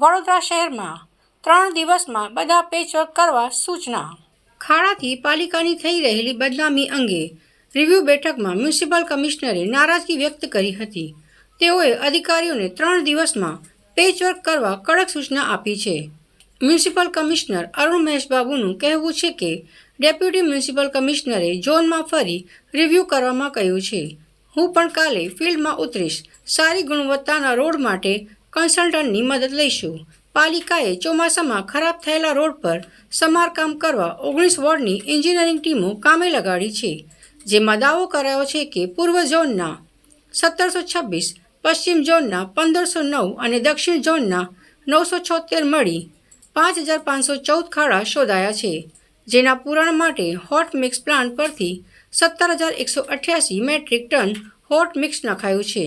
વડોદરા શહેરમાં ત્રણ દિવસમાં બધા પેચવર્ક કરવા સૂચના. ખાડાથી પાલિકાની થઈ રહેલી બદનામી અંગે રિવ્યૂ બેઠકમાં મ્યુનિસિપલ કમિશનરે નારાજગી વ્યક્ત કરી હતી. તેઓએ અધિકારીઓને ત્રણ દિવસમાં પેચવર્ક કરવા કડક સૂચના આપી છે. મ્યુનિસિપલ કમિશનર અરુણ મહેશબાબુનું કહેવું છે કે ડેપ્યુટી મ્યુનિસિપલ કમિશનરે ઝોનમાં ફરી રિવ્યૂ કરવામાં કહ્યું છે. હું પણ કાલે ફિલ્ડમાં ઉતરીશ. સારી ગુણવત્તાના રોડ માટે કન્સલ્ટન્ટની મદદ લઈશું. પાલિકાએ ચોમાસામાં ખરાબ થયેલા રોડ પર સમારકામ કરવા ઓગણીસ વોર્ડની એન્જિનિયરિંગ ટીમો કામે લગાડી છે, જેમાં દાવો કરાયો છે કે પૂર્વ ઝોનના સત્તરસો છવ્વીસ, પશ્ચિમ ઝોનના પંદરસો નવ અને દક્ષિણ ઝોનના નવસો છોતેર મળી પાંચ હજાર પાંચસો ચૌદ ખાડા શોધાયા છે, જેના પૂરણ માટે હોટ મિક્સ પ્લાન્ટ પરથી સત્તર હજાર એકસો અઠ્યાસી મેટ્રિક ટન હોટ મિક્સ નખાયું છે.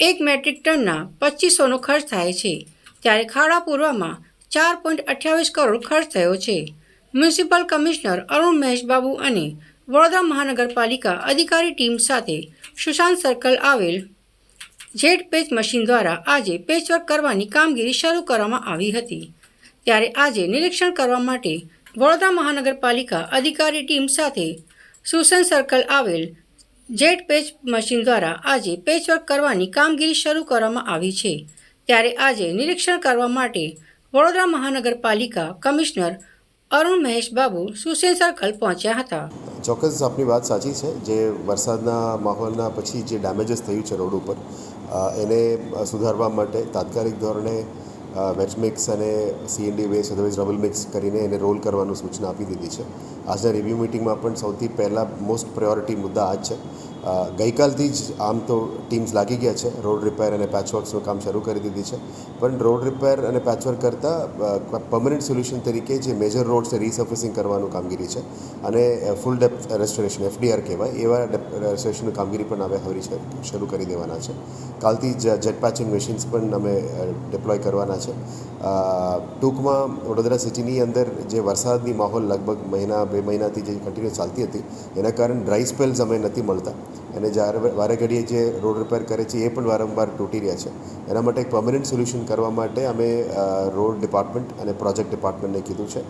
એક મેટ્રિક ટનના પચીસોનો ખર્ચ થાય છે, ત્યારે ખાડા પૂરવામાં ચાર પોઈન્ટ અઠ્યાવીસ કરોડ ખર્ચ થયો છે. મ્યુનિસિપલ કમિશનર અરુણ મહેશબાબુ અને વડોદરા મહાનગરપાલિકા અધિકારી ટીમ સાથે સુશાંત સર્કલ આવેલ જેટ પેચ મશીન દ્વારા આજે પેચવર્ક કરવાની કામગીરી શરૂ કરવામાં આવી હતી. ત્યારે આજે નિરીક્ષણ કરવા માટે વડોદરા મહાનગરપાલિકા અધિકારી ટીમ સાથે સુસન સર્કલ આવેલ જેટ પેચ મશીન દ્વારા આજે પેચવર્ક કરવાની કામગીરી શરૂ કરવામાં આવી છે. ત્યારે આજે નિરીક્ષણ કરવા માટે વડોદરા મહાનગરપાલિકા કમિશનર અરુણ મહેશ બાબુ સુસેન સર્કલ પહોંચ્યા હતા. ચોક્કસ આપની વાત સાચી છે જે વરસાદના માહોલના પછી જે ડેમેજીસ થયું છે રોડ ઉપર એને સુધારવા માટે તાત્કાલિક ધોરણે વેચ મિક્સ અને CND waste otherwise rubble mix કરીને એને રોલ કરવાનું સૂચના આપી દીધી છે. આજના રિવ્યૂ મિટિંગમાં પણ સૌથી પહેલાં મોસ્ટ પ્રાયોરિટી મુદ્દા આ જ છે. ગઈકાલથી જ આમ તો ટીમ્સ લાગી ગયા છે. રોડ રિપેર અને પેચવર્ક્સનું કામ શરૂ કરી દીધી છે. પણ રોડ રિપેર અને પેચવર્ક કરતાં પરમનન્ટ સોલ્યુશન તરીકે જે મેજર રોડ્સને રીસર્ફેસિંગ કરવાનું કામગીરી છે. અને ફૂલ ડેપ્થ રેસ્ટોરેશન એફડીઆર કહેવાય, એવા રેસ્ટોરેશનની કામગીરી પણ હવે હવે શરૂ કરી દેવાના છે. કાલથી જ જેટ પેચિંગ મશીન્સ પણ અમે ડિપ્લોય કરવાના છે. ટૂંકમાં વડોદરા સિટીની અંદર જે વરસાદની માહોલ લગભગ મહિના, બે મહિનાથી જે કન્ટિન્યુ ચાલતી હતી, એના કારણે ડ્રાય સ્પેલ્સ અમે નથી મળતા. અને જ્યારે વારે ઘડીએ જે રોડ રિપેર કરે છે એ પણ વારંવાર તૂટી રહ્યા છે. એના માટે એક પરમનન્ટ સોલ્યુશન કરવા માટે અમે રોડ ડિપાર્ટમેન્ટ અને પ્રોજેક્ટ ડિપાર્ટમેન્ટને કીધું છે.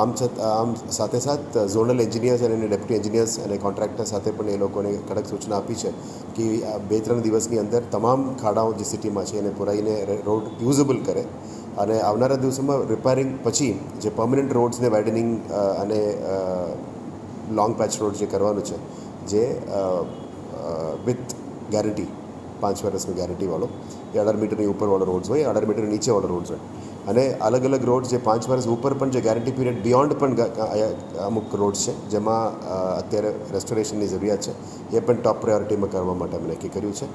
આમ છતાં, આમ સાથે સાથ ઝોનલ એન્જિનિયર્સ અને ડેપ્યુટી એન્જિનિયર્સ અને કોન્ટ્રાક્ટર સાથે પણ એ લોકોને કડક સૂચના આપી છે કે બે ત્રણ દિવસની અંદર તમામ ખાડાઓ જે સિટીમાં છે એને પુરાઈને રોડ યુઝેબલ કરે. અને આવનારા દિવસોમાં રિપેરિંગ પછી જે પરમનન્ટ રોડ્સને વાઇડનિંગ અને લોંગ પેચ રોડ જે કરવાનું છે, જે વિથ ગેરંટી પાંચ વર્ષની ગેરંટીવાળો એ અઢાર મીટરની ઉપરવાળો રોડ્સ હોય અઢાર મીટરની નીચેવાળો રોડ્સ હોય. અને અલગ અલગ રોડ જે પાંચ વર્ષ ઉપર પણ જે ગેરંટી પીરિયડ બિયોન્ડ પણ અમુક રોડ્સ છે, જેમાં અત્યારે રેસ્ટોરેશનની જરૂરિયાત છે, એ પણ ટોપ પ્રાયોરિટીમાં કરવા માટે અમે નક્કી કર્યું છે.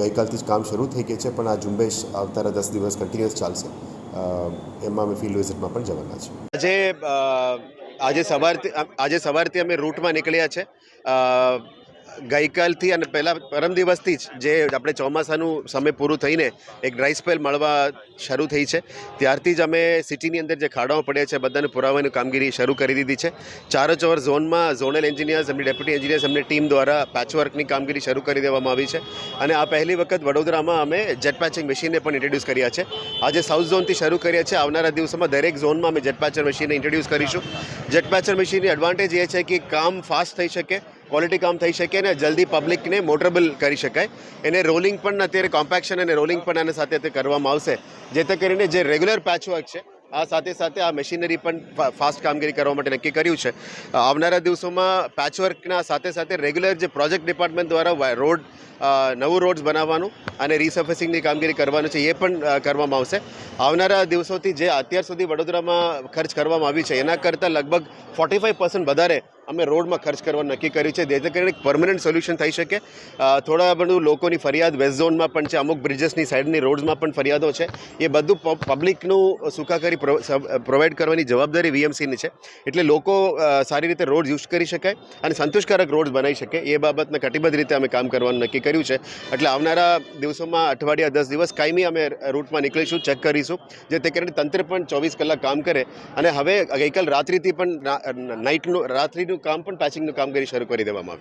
ગઈકાલથી જ કામ શરૂ થઈ ગઈ છે, પણ આ ઝુંબેશ આવતારા દસ દિવસ કન્ટિન્યુઅસ ચાલશે. એમાં અમે ફિલ્ડ વિઝિટમાં પણ જવાના છે આજે આજે સવારથી આજે સવારથી અમે રૂટમાં નીકળ્યા છે. ગઈકાલથી અને પહેલાં પરમ દિવસથી જ જે આપણે ચોમાસાનું સમય પૂરું થઈને એક ડ્રાય સ્પેલ મળવા શરૂ થઈ છે. ત્યારથી જ અમે સિટીની અંદર જે ખાડાઓ પડ્યા છે, બધાને પુરાવાની કામગીરી શરૂ કરી દીધી છે. ચારો ચોર ઝોનમાં ઝોનલ એન્જિનિયર્સ, એમની ડેપ્યુટી એન્જિનિયર્સ, એમની ટીમ દ્વારા પેચવર્કની કામગીરી શરૂ કરી દેવામાં આવી છે. અને આ પહેલી વખત વડોદરામાં અમે જેટ પેચિંગ મશીનને પણ ઇન્ટ્રોડ્યુસ કર્યા છે. આજે સાઉથ ઝોનથી શરૂ કર્યા છે. આવનારા દિવસોમાં દરેક ઝોનમાં અમે જેટ પેચર મશીનને ઇન્ટ્રોડ્યુસ કરીશું. જેટ પેચર મશીનની એડવાન્ટેજ એ છે કે કામ ફાસ્ટ થઈ શકે. ક્વોલિટી કામ થઈ શકે અને જલ્દી પબ્લિકને મોટરેબલ કરી શકાય. એને રોલિંગ પણ અત્યારે કોમ્પેક્શન અને રોલિંગ પણ આના સાથે કરવામાં આવશે. જેથી કરીને જે રેગ્યુલર પેચવર્ક છે, આ સાથે સાથે આ મશીનરી પણ ફાસ્ટ કામગીરી કરવા માટે નક્કી કર્યું છે. આવનારા દિવસોમાં પેચવર્કના સાથે સાથે રેગ્યુલર જે પ્રોજેક્ટ ડિપાર્ટમેન્ટ દ્વારા રોડ નવું રોડ્સ બનાવવાનું અને રિસર્ફેસિંગની કામગીરી કરવાનું છે, એ પણ કરવામાં આવશે. આવનારા દિવસોથી જે અત્યાર સુધી વડોદરામાં ખર્ચ કરવામાં આવી છે, એના કરતાં લગભગ ફોર્ટી વધારે અમે રોડમાં ખર્ચ કરવાનું નક્કી કર્યું છે. જેથી કરીને એક પરમનન્ટ સોલ્યુશન થઈ શકે. થોડા બધું લોકોની ફરિયાદ વેસ્ટ ઝોનમાં પણ છે. અમુક બ્રિજેસની સાઈડની રોડ્સમાં પણ ફરિયાદો છે. એ બધું પબ્લિકનું સુખાકારી પ્રો- પ્રોવાઈડ કરવાની જવાબદારી વીએમસીની છે. એટલે લોકો સારી રીતે રોડ યુઝ કરી શકાય અને સંતોષકારક રોડ બનાવી શકે. એ બાબતને કટિબદ્ધ રીતે અમે કામ કરવાનું નક્કી કર્યું છે. એટલે આવનારા દિવસોમાં અઠવાડિયા દસ દિવસ કાયમી અમે રૂટમાં નીકળીશું ચેક કરીશું. જેથી કરીને તંત્ર પણ ચોવીસ કલાક કામ કરે. અને હવે ગઈકાલ રાત્રિથી પણ નાઇટનું રાત્રિનું કામ પણ પેચિંગનું કામગીરી શરૂ કરી દેવામાં આવ્યું.